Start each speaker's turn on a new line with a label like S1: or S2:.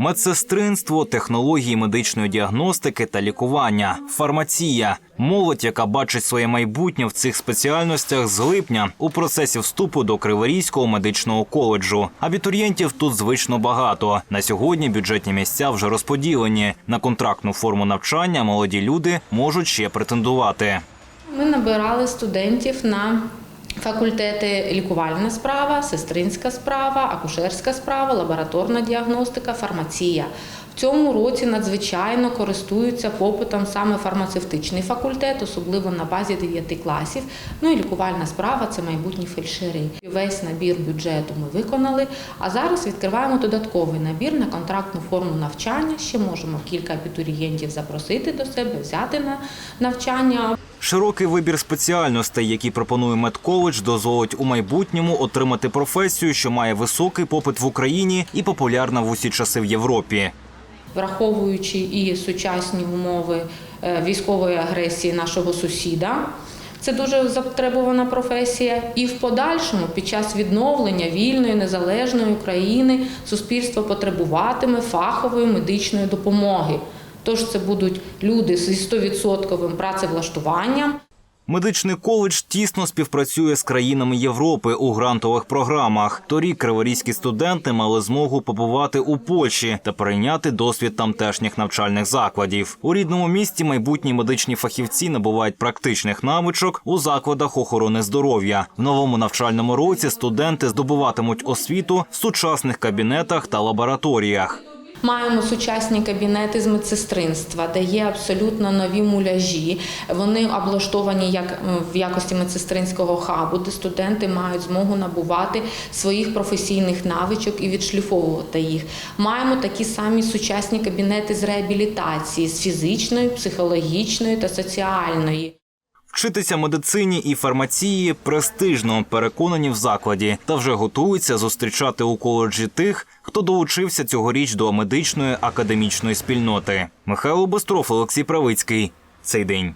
S1: медсестринство, технології медичної діагностики та лікування, фармація, молодь, яка бачить своє майбутнє в цих спеціальностях з липня у процесі вступу до Криворізького медичного коледжу. Абітурієнтів тут звично багато. На сьогодні бюджетні місця вже розподілені. На контрактну форму навчання молоді люди можуть ще претендувати.
S2: Ми набирали студентів на факультети лікувальна справа, сестринська справа, акушерська справа, лабораторна діагностика, фармація. В цьому році надзвичайно користуються попитом саме фармацевтичний факультет, особливо на базі 9 класів. Ну і лікувальна справа це майбутні фельдшери. Весь набір бюджету ми виконали. А зараз відкриваємо додатковий набір на контрактну форму навчання. Ще можемо кілька абітурієнтів запросити до себе, взяти на навчання.
S1: Широкий вибір спеціальностей, які пропонує медколедж, дозволить у майбутньому отримати професію, що має високий попит в Україні і популярна в усі часи в Європі.
S2: враховуючи і сучасні умови е, військової агресії нашого сусіда. Це дуже затребувана професія, і в подальшому, під час відновлення вільної незалежної України, суспільство потребуватиме фахової медичної допомоги. Тож це будуть люди зі 100% працевлаштуванням.
S1: Медичний коледж тісно співпрацює з країнами Європи у грантових програмах. Торік криворізькі студенти мали змогу побувати у Польщі та перейняти досвід тамтешніх навчальних закладів. У рідному місті майбутні медичні фахівці набувають практичних навичок у закладах охорони здоров'я. В новому навчальному році студенти здобуватимуть освіту в сучасних кабінетах та лабораторіях.
S2: Маємо сучасні кабінети з медсестринства, де є абсолютно нові муляжі. Вони облаштовані як в якості медсестринського хабу, де студенти мають змогу набувати своїх професійних навичок і відшліфовувати їх. Маємо такі самі сучасні кабінети з реабілітації, з фізичної, психологічної та соціальної.
S1: Вчитися медицині і фармації престижно переконані в закладі та вже готуються зустрічати у коледжі тих, хто долучився цьогоріч до медичної академічної спільноти. Михайло Бостров, Олексій Правицький. Цей день.